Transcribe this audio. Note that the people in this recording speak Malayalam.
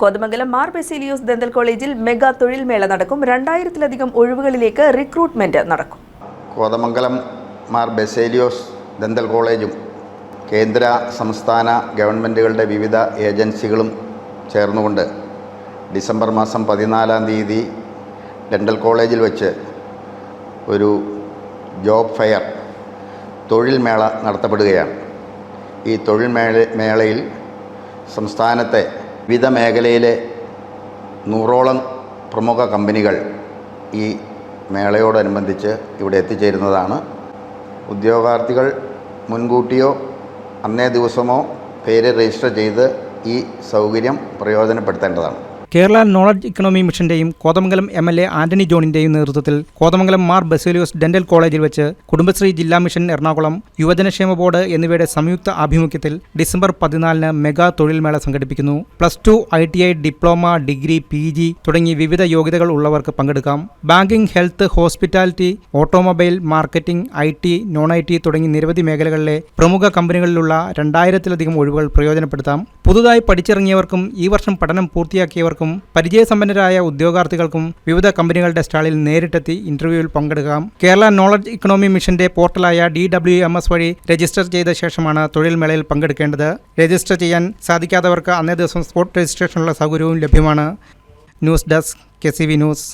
കോതമംഗലം മാർ ബെസീലിയോസ് ദന്തൽ കോളേജിൽ മെഗാ തൊഴിൽ മേള നടക്കും. രണ്ടായിരത്തിലധികം ഒഴിവുകളിലേക്ക് റിക്രൂട്ട്മെന്റ് നടക്കും. കോതമംഗലം മാർ ബെസേലിയോസ് ദന്തൽ കോളേജും കേന്ദ്ര സംസ്ഥാന ഗവൺമെന്റുകളുടെ വിവിധ ഏജൻസികളും ചേർന്നുകൊണ്ട് ഡിസംബർ മാസം പതിനാലാം തീയതി ഡെന്റൽ കോളേജിൽ വെച്ച് ഒരു ജോബ് ഫെയർ തൊഴിൽ മേള നടത്തപ്പെടുകയാണ്. ഈ തൊഴിൽ മേള മേളയിൽ സംസ്ഥാനത്തെ വിവിധ മേഖലയിലെ നൂറോളം പ്രമുഖ കമ്പനികൾ ഈ മേളയോടനുബന്ധിച്ച് ഇവിടെ എത്തിച്ചേരുന്നതാണ്. ഉദ്യോഗാർത്ഥികൾ മുൻകൂട്ടിയോ അന്നേ ദിവസമോ പേര് രജിസ്റ്റർ ചെയ്ത് ഈ സൗകര്യം പ്രയോജനപ്പെടുത്തേണ്ടതാണ്. Kerala knowledge economy മിഷന്റെയും Kothamangalam M L A Antony ജോണിന്റെയും നേതൃത്വത്തിൽ കോതമംഗലം മാർ ബസേലിയോസ് ഡെന്റൽ കോളേജിൽ വെച്ച് കുടുംബശ്രീ ജില്ലാ മിഷൻ എറണാകുളം യുവജനക്ഷേമ ബോർഡ് എന്നിവയുടെ സംയുക്ത ആഭിമുഖ്യത്തിൽ ഡിസംബർ പതിനാലിന് മെഗാ തൊഴിൽ മേള സംഘടിപ്പിക്കുന്നു. Plus two I T I diploma degree P G തുടങ്ങി വിവിധ യോഗ്യതകൾ ഉള്ളവർക്ക് പങ്കെടുക്കാം. Banking health hospitality automobile marketing I T non I T തുടങ്ങി നിരവധി മേഖലകളിലെ പ്രമുഖ കമ്പനികളിലുള്ള രണ്ടായിരത്തിലധികം ഒഴിവുകൾ പ്രയോജനപ്പെടുത്താം. പുതുതായി പഠിച്ചിറങ്ങിയവർക്കും ഈ വർഷം പഠനം പൂർത്തിയാക്കിയവർക്കും പരിചയസമ്പന്നരായ ഉദ്യോഗാർത്ഥികൾക്കും വിവിധ കമ്പനികളുടെ സ്റ്റാളിൽ നേരിട്ടെത്തി ഇന്റർവ്യൂവിൽ പങ്കെടുക്കാം. കേരള നോളജ് ഇക്കണോമി മിഷന്റെ പോർട്ടലായ ഡി ഡബ്ല്യു എം എസ് വഴി രജിസ്റ്റർ ചെയ്ത ശേഷമാണ് തൊഴിൽ മേളയിൽ പങ്കെടുക്കേണ്ടത്. രജിസ്റ്റർ ചെയ്യാൻ സാധിക്കാത്തവർക്ക് അന്നേ ദിവസം സ്പോട്ട് രജിസ്ട്രേഷനുള്ള സൗകര്യവും ലഭ്യമാണ്. News desk K news.